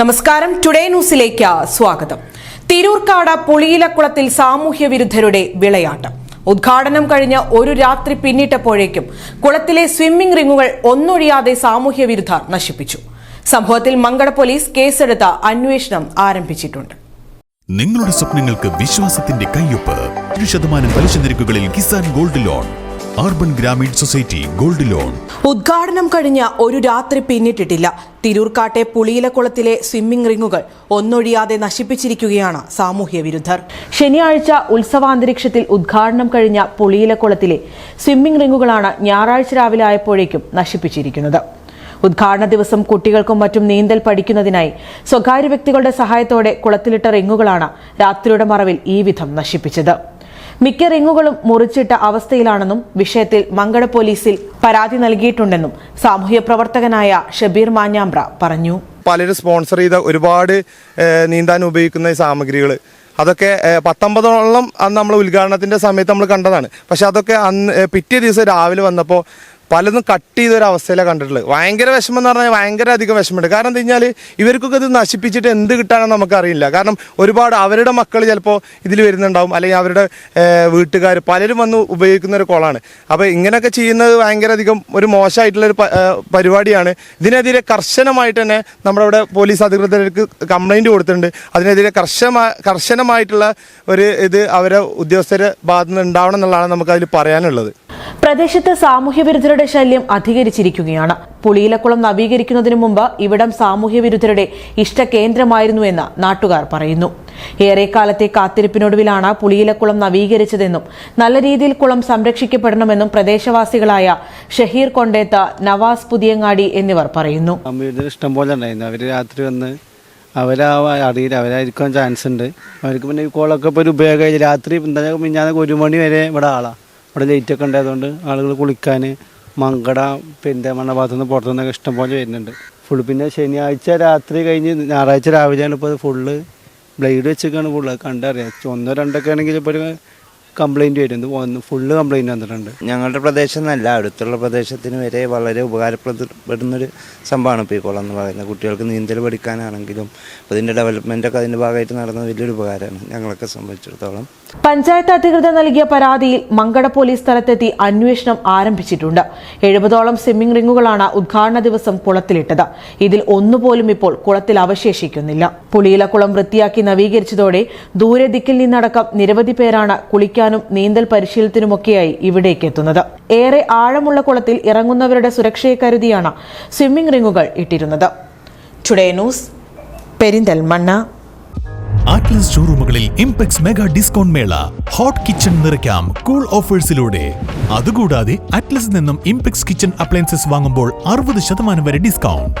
നമസ്കാരം. ടുഡേ ന്യൂസിലേക്ക് സ്വാഗതം. തിരൂർക്കാട് പുളിയിലക്കുളത്തിൽ സാമൂഹ്യ വിരുദ്ധരുടെ വിളയാട്ടം. ഉദ്ഘാടനം കഴിഞ്ഞ ഒരു രാത്രി പിന്നിട്ടപ്പോഴേക്കും കുളത്തിലെ സ്വിമ്മിംഗ് റിങ്ങുകൾ ഒന്നൊഴിയാതെ സാമൂഹ്യ വിരുദ്ധർ നശിപ്പിച്ചു. സംഭവത്തിൽ മങ്കട പോലീസ് കേസെടുത്ത് അന്വേഷണം ആരംഭിച്ചിട്ടുണ്ട്. നിങ്ങളുടെ സ്വപ്നങ്ങൾക്ക് വിശ്വാസത്തിന്റെ കയ്യൊപ്പ്. ശതമാനം പലിശ നിരക്കുകളിൽ Kisan gold loan. Urban Grameen society gold loan ഉദ്ഘാടനം കഴിഞ്ഞ ഒരു രാത്രി പിന്നിട്ടിട്ടില്ല. തിരൂർക്കാട്ടെ പുളിയിലക്കുളത്തിലെ സ്വിമ്മിംഗ് റിങ്ങുകൾ ഒന്നൊഴിയാതെ നശിപ്പിച്ചിരിക്കുകയാണ് സാമൂഹ്യ വിരുദ്ധർ. ശനിയാഴ്ച ഉത്സവാന്തരീക്ഷത്തിൽ ഉദ്ഘാടനം കഴിഞ്ഞ പുളിയിലക്കുളത്തിലെ സ്വിമ്മിംഗ് റിങ്ങുകളാണ് ഞായറാഴ്ച രാവിലെ ആയപ്പോഴേക്കും നശിപ്പിച്ചിരിക്കുന്നത്. ഉദ്ഘാടന ദിവസം കുട്ടികൾക്കും മറ്റും നീന്തൽ പഠിക്കുന്നതിനായി സ്വകാര്യ വ്യക്തികളുടെ സഹായത്തോടെ കുളത്തിലിട്ട റിങ്ങുകളാണ് രാത്രിയുടെ മറവിൽ ഈ വിധം നശിപ്പിച്ചത്. മിക്ക റിങ്ങുകളും മുറിച്ചിട്ട അവസ്ഥയിലാണെന്നും വിഷയത്തിൽ മങ്കട പോലീസിൽ പരാതി നൽകിയിട്ടുണ്ടെന്നും സാമൂഹ്യ പ്രവർത്തകനായ ഷബീർ മാഞ്ഞാമ്പ്ര പറഞ്ഞു. പലരും സ്പോൺസർ ചെയ്ത ഒരുപാട് നീന്താൻ ഉപയോഗിക്കുന്ന സാമഗ്രികൾ അതൊക്കെ പത്തൊമ്പതോളം അന്ന് നമ്മൾ ഉദ്ഘാടനത്തിന്റെ സമയത്ത് നമ്മൾ കണ്ടതാണ്. പക്ഷെ അതൊക്കെ അന്ന് പിറ്റേ ദിവസം രാവിലെ വന്നപ്പോൾ പലതും കട്ട് ചെയ്ത ഒരു അവസ്ഥയിലാണ് കണ്ടിട്ടുള്ളത്. ഭയങ്കര വിഷമം എന്ന് പറഞ്ഞാൽ ഭയങ്കര അധികം വിഷമമുണ്ട്. കാരണം എന്താ കഴിഞ്ഞാൽ ഇവർക്കൊക്കെ ഇത് നശിപ്പിച്ചിട്ട് എന്ത് കിട്ടാനെന്ന് നമുക്കറിയില്ല. കാരണം ഒരുപാട് അവരുടെ മക്കൾ ചിലപ്പോൾ ഇതിൽ വരുന്നുണ്ടാവും. അല്ലെങ്കിൽ അവരുടെ വീട്ടുകാർ പലരും വന്ന് ഉപയോഗിക്കുന്ന ഒരു കുളമാണ് അപ്പോൾ ഇങ്ങനെയൊക്കെ ചെയ്യുന്നത് ഭയങ്കര അധികം ഒരു മോശമായിട്ടുള്ളൊരു പരിപാടിയാണ്. ഇതിനെതിരെ കർശനമായിട്ട് തന്നെ നമ്മുടെ പോലീസ് അധികൃതർക്ക് കംപ്ലൈന്റ് കൊടുത്തിട്ടുണ്ട്. അതിനെതിരെ കർശന കർശനമായിട്ടുള്ള ഒരു ഇത് അവരെ ഉദ്യോഗസ്ഥരെ ഭാഗത്തുനിന്ന് ഉണ്ടാവണം എന്നുള്ളതാണ് നമുക്കതിൽ പറയാനുള്ളത്. പ്രദേശത്ത് സാമൂഹ്യ വിരുദ്ധരുടെ ശല്യം അധികരിച്ചിരിക്കുകയാണ്. പുളിയിലക്കുളം നവീകരിക്കുന്നതിനു മുമ്പ് ഇവിടം സാമൂഹ്യ വിരുദ്ധരുടെ ഇഷ്ട കേന്ദ്രമായിരുന്നുവെന്ന് നാട്ടുകാർ പറയുന്നു. ഏറെക്കാലത്തെ കാത്തിരിപ്പിനൊടുവിലാണ് പുളിയിലക്കുളം നവീകരിച്ചതെന്നും നല്ല രീതിയിൽ കുളം സംരക്ഷിക്കപ്പെടണമെന്നും പ്രദേശവാസികളായ ഷഹീർ കൊണ്ടേത്ത നവാസ് പുതിയങ്ങാടി എന്നിവർ പറയുന്നു. ഇഷ്ടം പോലെ അവർ രാത്രി വന്ന് അവരാ അറിയില്ല അവരായിരിക്കാൻ ചാൻസ് ഉണ്ട് അവർക്ക് പിന്നെ ഈ കോളൊക്കെ ഇപ്പോൾ ഒരു ഉപയോഗം രാത്രി ഒരു മണി വരെ ഇവിടെ ആളാണ് ഇവിടെ ലൈറ്റൊക്കെ ഉണ്ടായതുകൊണ്ട് ആളുകൾ കുളിക്കാൻ മങ്കട പെരിന്തമണ്ണ ഭാഗത്തുനിന്ന് പുറത്തുനിന്നൊക്കെ ഇഷ്ടം ഇഷ്ടംപോലെ വരുന്നുണ്ട്. ഫുൾ പിന്നെ ശനിയാഴ്ച രാത്രി കഴിഞ്ഞ് ഞായറാഴ്ച രാവിലെയാണ് ഇപ്പോൾ ഫുള്ള് ബ്ലേഡ് വെച്ചൊക്കെയാണ് ഫുള്ള് കണ്ടറിയാം. ഒന്നോ രണ്ടൊക്കെ ആണെങ്കിൽ ഇപ്പോൾ ഒരു കംപ്ലൈന്റ് വരുന്നത് വന്ന് ഫുള്ള് കംപ്ലൈന്റ് വന്നിട്ടുണ്ട്. ഞങ്ങളുടെ പ്രദേശം എന്നല്ല അടുത്തുള്ള പ്രദേശത്തിന് വരെ വളരെ ഉപകാരപ്പെടുന്നൊരു സംഭവമാണ് ഇപ്പോൾ ഈ കുളം എന്ന് പറയുന്നത്. കുട്ടികൾക്ക് നീന്തൽ പഠിക്കാനാണെങ്കിലും ഇതിന്റെ ഡെവലപ്മെന്റൊക്കെ അതിന്റെ ഭാഗമായിട്ട് നടന്ന വലിയൊരു ഉപകാരമാണ് ഞങ്ങളൊക്കെ സംബന്ധിച്ചിടത്തോളം. പഞ്ചായത്ത് അധികൃതർ നൽകിയ പരാതിയിൽ മങ്കട പോലീസ് സ്ഥലത്തെത്തി അന്വേഷണം ആരംഭിച്ചിട്ടുണ്ട്. എഴുപതോളം സ്വിമ്മിംഗ് റിങ്ങുകളാണ് ഉദ്ഘാടന ദിവസം കുളത്തിലിട്ടത്. ഇതിൽ ഒന്നുപോലും ഇപ്പോൾ കുളത്തിൽ അവശേഷിക്കുന്നില്ല. പുളിയിലക്കുളം വൃത്തിയാക്കി നവീകരിച്ചതോടെ ദൂരെ ദിക്കിൽ നിന്നടക്കം നിരവധി പേരാണ് കുളിക്കാനും നീന്തൽ പരിശീലനത്തിനുമൊക്കെയായി ഇവിടേക്ക് എത്തുന്നത്. ഏറെ ആഴമുള്ള കുളത്തിൽ ഇറങ്ങുന്നവരുടെ സുരക്ഷയെ കരുതിയാണ് സ്വിമ്മിംഗ് റിങ്ങുകൾ ഇട്ടിരുന്നത്. Today news Perinthalmanna. ആറ്റ്ലസ് ഷോറൂമുകളിൽ ഇംപെക്സ് മെഗാ ഡിസ്കൗണ്ട് മേള ഹോട്ട് കിച്ചൺ നിറയ്ക്കാം കൂൾ ഓഫേഴ്സിലൂടെ അതുകൂടാതെ അറ്റ്ലസ് നിന്നും ഇംപെക്സ് കിച്ചൺ അപ്ലയൻസസ് വാങ്ങുമ്പോൾ അറുപത് ശതമാനം വരെ ഡിസ്കൗണ്ട്